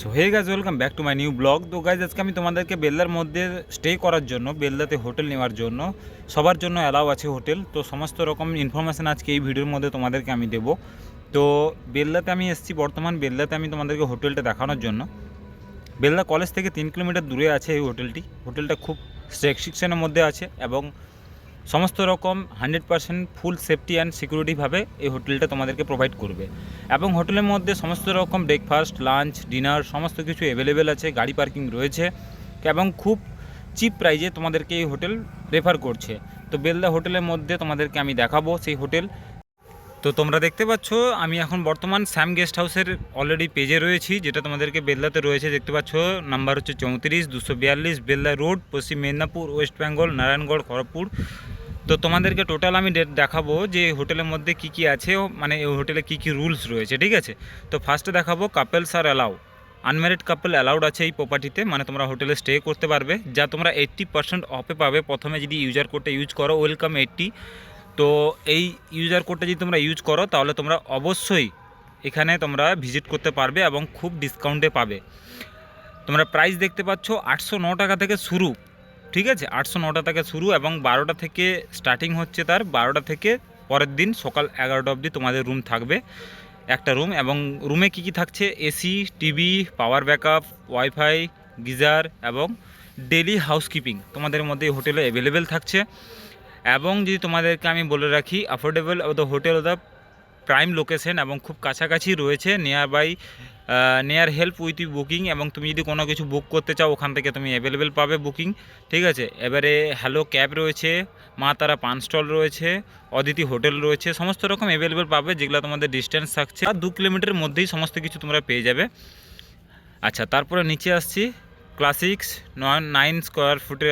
So hey guys welcome back to my new blog তো guys আজকে আমি তোমাদেরকে বেলদার মধ্যে স্টে করার জন্য, বেলদাতে হোটেল নেওয়ার জন্য, সবার জন্য অ্যালাউ আছে হোটেল তো সমস্ত রকম ইনফরমেশান আজকে এই ভিডিওর মধ্যে তোমাদেরকে আমি দেবো। তো বেলদাতে আমি এসেছি বর্তমান, বেলদাতে আমি তোমাদেরকে হোটেলটা দেখানোর জন্য। বেলদা কলেজ থেকে তিন কিলোমিটার দূরে আছে এই হোটেলটি হোটেলটা খুব রেস্ট্রিকশনের মধ্যে আছে এবং সমস্ত রকম hundred percent full safety and সিকিউরিটিভাবে এই হোটেলটা তোমাদেরকে প্রোভাইড করবে। এবং হোটেলের মধ্যে সমস্ত রকম ব্রেকফাস্ট, লাঞ্চ, ডিনার সমস্ত কিছু অ্যাভেলেবেল আছে, গাড়ি পার্কিং রয়েছে এবং খুব চিপ প্রাইজে তোমাদেরকে এই হোটেল রেফার করছে। তো বেলদা হোটেলের মধ্যে তোমাদেরকে আমি দেখাবো সেই হোটেল। তো তোমরা দেখতে পাচ্ছ, আমি এখন বর্তমান স্যাম গেস্ট হাউসের অলরেডি পেজে রয়েছি, যেটা তোমাদেরকে বেলদাতে রয়েছে। দেখতে পাচ্ছ নাম্বার হচ্ছে চৌত্রিশ, দুশো বিয়াল্লিশ, বেলদা রোড পশ্চিম মেদিনীপুর ওয়েস্ট বেঙ্গল নারায়ণগড় খড়গপুর তো তোমাদেরকে টোটাল আমি ডেট দেখাবো যে হোটেলের মধ্যে কি কি আছে মানে এই হোটেলে কি কি রুলস রয়েছে, ঠিক আছে? তো ফার্স্টে দেখাবো কাপেলস আর অ্যালাউ আনম্যারিড কাপল অ্যালাউড আছে এই প্রপার্টিতে মানে তোমরা হোটেলে স্টে করতে পারবে। যা তোমরা এইট্টি পার্সেন্ট অফে পাবে, প্রথমে যদি ইউজার কোডটা ইউজ করো ওয়েলকাম এইট্টি তো এই ইউজার কোডটা যদি তোমরা ইউজ করো, তাহলে তোমরা অবশ্যই এখানে তোমরা ভিজিট করতে পারবে এবং খুব ডিসকাউন্টে পাবে। তোমরা প্রাইস দেখতে পাচ্ছ আটশো টাকা থেকে শুরু। ঠিক আছে? আটশো নটা থেকে শুরু এবং বারোটা থেকে স্টার্টিং হচ্ছে তার। বারোটা থেকে পরের দিন সকাল এগারোটা অবধি তোমাদের রুম থাকবে। একটা রুম এবং রুমে কি কি থাকছে? AC TV power backup wifi geyser এবং ডেলি হাউসকিপিং তোমাদের মধ্যে এই হোটেলে অ্যাভেলেবেল থাকছে। এবং যদি তোমাদেরকে আমি বলে রাখি affordable the hotel the prime location এবং খুব কাছাকাছি রয়েছে nearby near help with booking এবং তুমি যদি কোনো কিছু বুক করতে চাও, ওখান থেকে তুমি অ্যাভেলেবেল পাবে বুকিং ঠিক আছে? এবারে হ্যালো ক্যাব রয়েছে, মা তারা পান স্টল রয়েছে, অদিতি হোটেল রয়েছে, সমস্ত রকম অ্যাভেলেবেল পাবে যেগুলো তোমাদের ডিস্টেন্স থাকছে। আর দু কিলোমিটারের মধ্যেই সমস্ত কিছু তোমরা পেয়ে যাবে। আচ্ছা তারপরে নিচে আসছি। ক্লাসিক্স, নয় নাইন স্কোয়ার ফুটের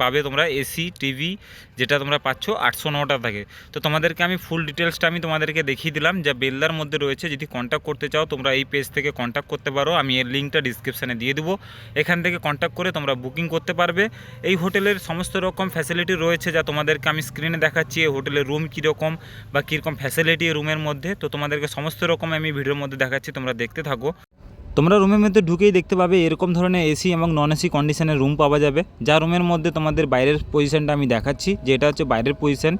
পাবে তোমরা এসি টিভি যেটা তোমরা পাচ্ছ আটশো নটা থেকে। তো তোমাদেরকে আমি ফুল ডিটেলসটা আমি তোমাদেরকে দেখিয়ে দিলাম। যা বেলদার মধ্যে রয়েছে, যদি কন্ট্যাক্ট করতে চাও, তোমরা এই পেজ থেকে কন্ট্যাক্ট করতে পারো। আমি এর লিঙ্কটা ডিসক্রিপশানে দিয়ে দেবো। এখান থেকে কন্ট্যাক্ট করে তোমরা বুকিং করতে পারবে। এই হোটেলের সমস্ত রকম ফ্যাসিলিটি রয়েছে যা তোমাদেরকে আমি স্ক্রিনে দেখাচ্ছি। এই হোটেলের রুম কীরকম বা কীরকম ফ্যাসিলিটি রুমের মধ্যে। তো তোমাদেরকে সমস্ত রকম আমি ভিডিওর মধ্যে দেখাচ্ছি, তোমরা দেখতে থাকো। তোমরা রুমের মধ্যে ঢুকেই দেখতে পাবে এরকম ধরনের এসি এবং নন এসি কন্ডিশনের রুম পাওয়া যাবে। যা রুমের মধ্যে তোমাদের বাইরের পজিশনটা আমি দেখাচ্ছি, যেটা হচ্ছে বাইরের পজিশন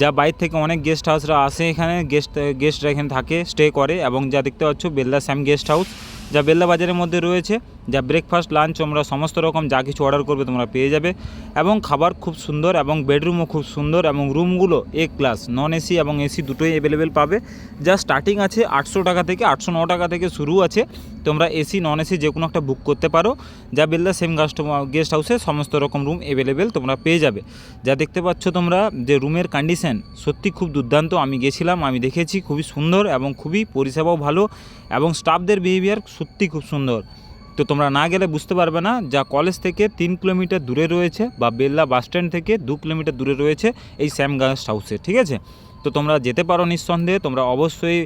যা বাইর থেকে অনেক গেস্ট হাউসরা আসে এখানে গেস্ট গেস্টরা এখানে থাকে স্টে করে এবং যা দেখতে পাচ্ছ বেলদা স্যাম গেস্ট হাউস যা বেল্লা বাজারের মধ্যে রয়েছে, যা ব্রেকফাস্ট লাঞ্চ তোমরা সমস্ত রকম যা কিছু অর্ডার করবে তোমরা পেয়ে যাবে। এবং খাবার খুব সুন্দর এবং বেডরুমও খুব সুন্দর এবং রুমগুলো এ ক্লাস নন এসি এবং এসি দুটোই অ্যাভেলেবেল পাবে। যা স্টার্টিং আছে আটশো টাকা থেকে, আটশো ন টাকা থেকে শুরু আছে। তোমরা এসি নন এসি যে কোনো একটা বুক করতে পারো। যা বেলদা সেম কাস্টমার গেস্ট হাউসে সমস্ত রকম রুম অ্যাভেলেবেল তোমরা পেয়ে যাবে। যা দেখতে পাচ্ছ তোমরা যে রুমের কন্ডিশন সত্যি খুব দুর্দান্ত। আমি গেছিলাম, আমি দেখেছি, খুবই সুন্দর এবং খুবই পরিষেবাও ভালো এবং স্টাফদের বিহেভিয়ার সত্যি খুব সুন্দর। তো তোমরা না গেলে বুঝতে পারবে না যা কলেজ থেকে তিন কিলোমিটার দূরে রয়েছে বা বেল্লা বাস স্ট্যান্ড থেকে দু কিলোমিটার দূরে রয়েছে এই স্যাম গেস্ট হাউসে ঠিক আছে? তো তোমরা যেতে পারো নিঃসন্দেহে, তোমরা অবশ্যই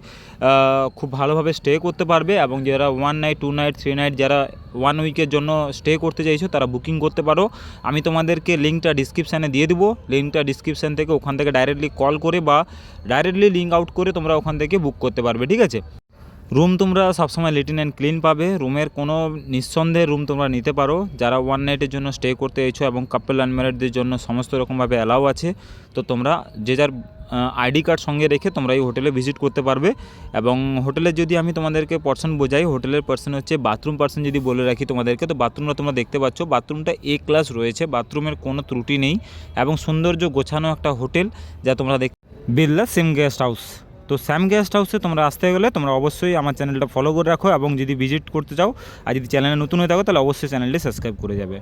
খুব ভালোভাবে স্টে করতে পারবে এবং যারা one night two night three night যারা ওয়ান উইকের জন্য স্টে করতে চাইছো, তারা বুকিং করতে পারো। আমি তোমাদেরকে লিঙ্কটা ডিসক্রিপশানে দিয়ে দেবো। লিঙ্কটা ডিসক্রিপশান থেকে ওখান থেকে ডাইরেক্টলি কল করে বা ডাইরেক্টলি লিঙ্ক আউট করে তোমরা ওখান থেকে বুক করতে পারবে, ঠিক আছে? রুম তোমরা সবসময় লিটিন অ্যান্ড ক্লিন পাবে। রুমের কোনো নিঃসন্দেহে রুম তোমরা নিতে পারো। যারা ওয়ান নাইটের জন্য স্টে করতে এসেছ এবং কাপল আনম্যারিডদের জন্য সমস্ত রকমভাবে অ্যালাউ আছে, তো তোমরা যে যার আইডি কার্ড সঙ্গে রেখে তোমরা এই হোটেলে ভিজিট করতে পারবে। এবং হোটেলে যদি আমি তোমাদেরকে পার্সন বোঝাই, হোটেলের পার্সন হচ্ছে বাথরুম পার্সন যদি বলে রাখি তোমাদেরকে, তো বাথরুমটা তোমরা দেখতে পাচ্ছ বাথরুমটা এ ক্লাস রয়েছে। বাথরুমের কোনো ত্রুটি নেই। এবং সৌন্দর্য গোছানো একটা হোটেল যা তোমরা দেখ বিল্লা সিম গেস্ট হাউস তো স্যাম গেস্ট হাউসে তোমরা আসতে গেলে তোমরা অবশ্যই আমার চ্যানেলটা ফলো করে রাখো এবং যদি ভিজিট করতে চাও আর যদি চ্যানেলে নতুন হয়ে থাকো তাহলে অবশ্যই চ্যানেলটি সাবস্ক্রাইব করে যাবে।